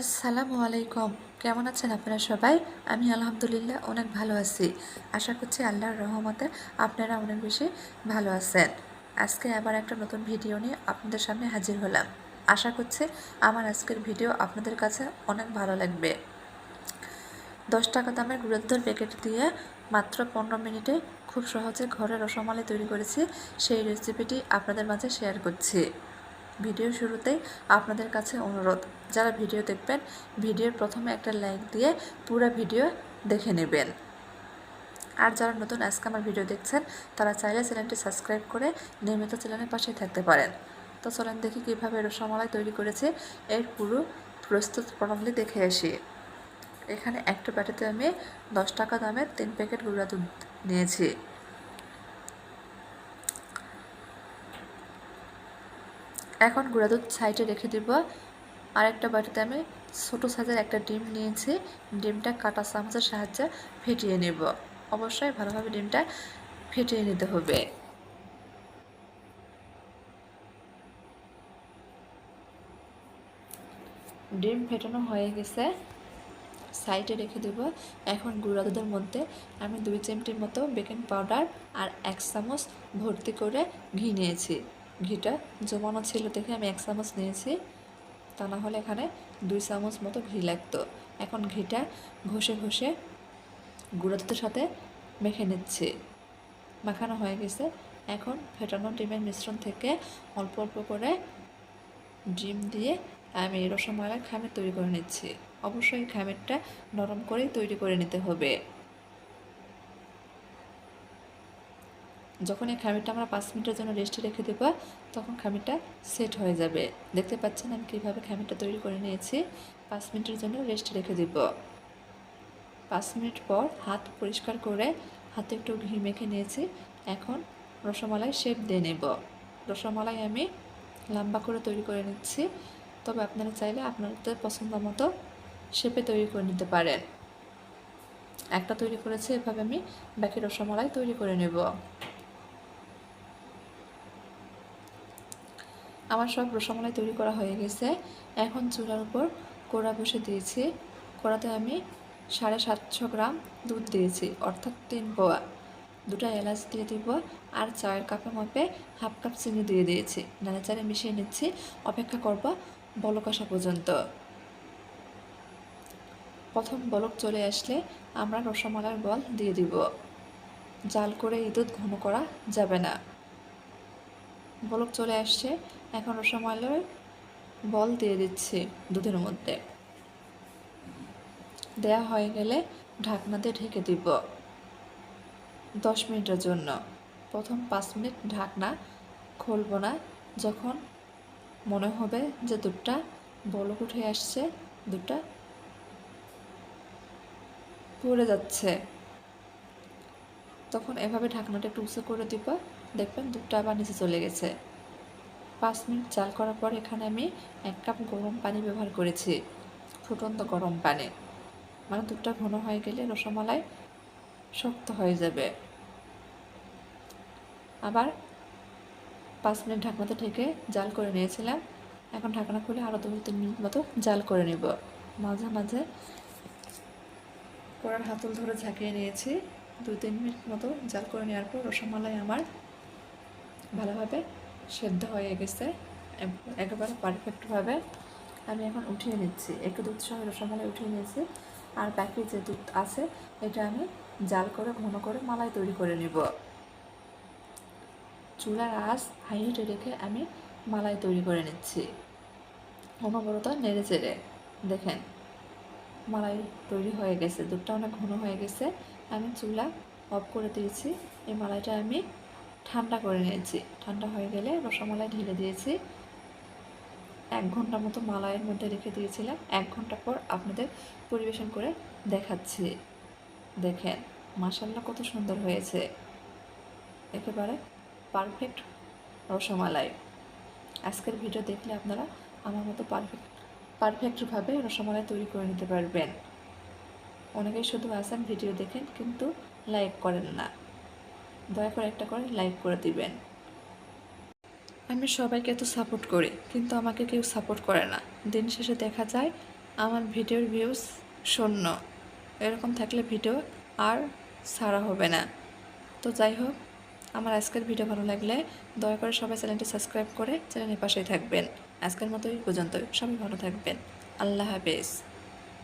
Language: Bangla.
আসসালামু আলাইকুম। কেমন আছেন আপনারা সবাই? আমি আলহামদুলিল্লাহ অনেক ভালো আছি। আশা করছি আল্লাহর রহমতে আপনারা অনেক বেশি ভালো আছেন। আজকে আবার একটা নতুন ভিডিও নিয়ে আপনাদের সামনে হাজির হলাম। আশা করছি আমার আজকের ভিডিও আপনাদের কাছে অনেক ভালো লাগবে। দশ টাকা দামের গুঁড়োর দুধের প্যাকেট দিয়ে মাত্র পনেরো মিনিটে খুব সহজে ঘরে রসমালাই তৈরি করেছি। সেই রেসিপিটি আপনাদের মাঝে শেয়ার করছি। ভিডিও শুরুতেই আপনাদের কাছে অনুরোধ। যারা ভিডিও দেখবেন, ভিডিওর প্রথমে একটা লাইক দিয়ে পুরো ভিডিও দেখে নেবেন। আর যারা নতুন আজকে আমার ভিডিও দেখছেন, তারা চাইলে চ্যানেলটি সাবস্ক্রাইব করে নিয়মিত চ্যানেলের পাশেই থাকতে পারেন। তো চলেন দেখি কীভাবে রসমালাই তৈরি করেছে। এর পুরো প্রস্তুত প্রণালী দেখে আসি। এখানে একটা বাটিতে আমি দশ টাকা দামের তিন প্যাকেট গুঁড়া দুধ নিয়েছি। এখন গুঁড়া দুধ সাইডে রেখে দিব। আর একটা বাটিতে আমি ছোটো সাইজের একটা ডিম নিয়েছি। ডিমটা কাটা চামচের সাহায্যে ফেটিয়ে নেব। অবশ্যই ভালোভাবে ডিমটা ফেটিয়ে নিতে হবে। ডিম ফেটানো হয়ে গেছে। সাইডে রেখে দেব। এখন গুঁড়া দুধের মধ্যে আমি দুই চিমটির মতো বেকিং পাউডার আর এক চামচ ভর্তি করে ঘি নিয়েছি। ঘিটা জমানো ছিল দেখে আমি এক চামচ নিয়েছি। তা না হলে এখানে দুই চামচ মতো ঘি লাগতো। এখন ঘিটা ঘষে ঘষে গুঁড়ো সাথে মেখে নিচ্ছি। মাখানো হয়ে গেছে। এখন ফেটানো ডিমের মিশ্রণ থেকে অল্প অল্প করে ডিম দিয়ে আমি রসমালাই খামির তৈরি করে নিচ্ছি। অবশ্যই খামিরটা নরম করেই তৈরি করে নিতে হবে। যখন এই খামিরটা আমরা পাঁচ মিনিটের জন্য রেস্টে রেখে দেবো, তখন খামিরটা সেট হয়ে যাবে। দেখতে পাচ্ছেন আমি কীভাবে খামিরটা তৈরি করে নিয়েছি। পাঁচ মিনিটের জন্য রেস্টে রেখে দেব। পাঁচ মিনিট পর হাত পরিষ্কার করে হাতে একটু ঘি মেখে নিয়েছি। এখন রসমালাই শেপ দিয়ে নেব। রসমালাই আমি লম্বা করে তৈরি করে নিচ্ছি। তবে আপনারা চাইলে আপনাদের পছন্দ মতো শেপে তৈরি করে নিতে পারেন। একটা তৈরি করেছি, এভাবে আমি বাকি রসমালাই তৈরি করে নেব। আমার সব রসমালাই তৈরি করা হয়ে গেছে। এখন চুলার উপর কোড়া বসে দিয়েছি। কোড়াতে আমি সাড়ে সাতশো গ্রাম দুধ দিয়েছি, অর্থাৎ তিন পোয়া দুটো এলাচ দিয়ে দিব আর চায়ের কাপে মাপে হাফ কাপ চিনি দিয়ে দিয়েছি। নাড়াচাড়ে মিশিয়ে নিচ্ছি। অপেক্ষা করব আসা পর্যন্ত। প্রথম বলক চলে আসলে আমরা রসমালার বল দিয়ে দিব। জাল করে এই দুধ ঘন করা যাবে না। বলক চলে আসছে। এখন রসমালার বল দিয়ে দিচ্ছি দুধের মধ্যে। দেয়া হয়ে গেলে ঢাকনাতে ঢেকে দিব। দশ মিনিটের জন্য। প্রথম পাঁচ মিনিট ঢাকনা খুলব না। যখন মনে হবে যে দুধটা বলক উঠে আসছে, দুধটা পড়ে যাচ্ছে। তখন এভাবে ঢাকনাটা একটু উঁচু করে দিব। দেখবেন দুধটা আবার নিচে চলে গেছে। পাঁচ মিনিট চাল করার পর এখানে আমি এক কাপ গরম পানি ব্যবহার করেছি, ফুটন্ত গরম পানি। মানে দুধটা ঘন হয়ে গেলে রসমালাই শক্ত হয়ে যাবে। আবার পাঁচ মিনিট ঢাকনাতে ঢেকে জাল করে নিয়েছিলাম। এখন ঢাকনা খুলে আরও দু তিন মিনিট মতো জাল করে নেব। মাঝে মাঝে কড়ার হাতল ধরে ঝাঁকিয়ে নিয়েছি। দুই তিন মিনিট মতো জাল করে নেওয়ার পর রসমালাই আমার ভালোভাবে সেদ্ধ হয়ে গেছে। একেবারে পারফেক্টভাবে আমি এখন উঠিয়ে নিচ্ছি। একটু দুধ সহ রসমালাই উঠিয়ে নিয়েছি। আর বাকি যে দুধ আছে, এটা আমি জাল করে, ঘন করে মালাই তৈরি করে নিব। চুলার আঁচ হাই হিটে রেখে আমি মালাই তৈরি করে নিচ্ছি। অনবরত নেড়ে চেড়ে দেখেন, মালাই তৈরি হয়ে গেছে। দুধটা অনেক ঘন হয়ে গেছে। আমি চুলা অফ করে দিয়েছি। এই মালাইটা আমি ঠান্ডা করে নিয়েছি। ঠান্ডা হয়ে গেলে রসমালাই ঢেলে দিয়েছি। এক ঘণ্টা মতো মালাইয়ের মধ্যে রেখে দিয়েছিলাম। এক ঘণ্টা পর আপনাদের পরিবেশন করে দেখাচ্ছি। দেখেন মাসাল্লা কত সুন্দর হয়েছে। একেবারে পারফেক্ট রসমালাই। আজকের ভিডিও দেখলে আপনারা আমার মতো পারফেক্ট পারফেক্টভাবে রসমালাই তৈরি করে নিতে পারবেন। অনেকেই শুধু আসেন ভিডিও দেখেন, কিন্তু লাইক করেন না। দয়া করে একটা করে লাইক করে দিবেন। আমি সবাইকে তো সাপোর্ট করি, কিন্তু আমাকে কেউ সাপোর্ট করে না। দিন শেষে দেখা যায়, আমার ভিডিওর ভিউজ শূন্য। এরকম থাকলে ভিডিও আর সারা হবে না। তো যাই হোক, আমার আজকের ভিডিও ভালো লাগলে দয়া করে সবাই চ্যানেলটি সাবস্ক্রাইব করে চ্যানেলের পাশেই থাকবেন। আজকের মতোই পর্যন্ত সবাই ভালো থাকবেন। আল্লাহ হাফেজ।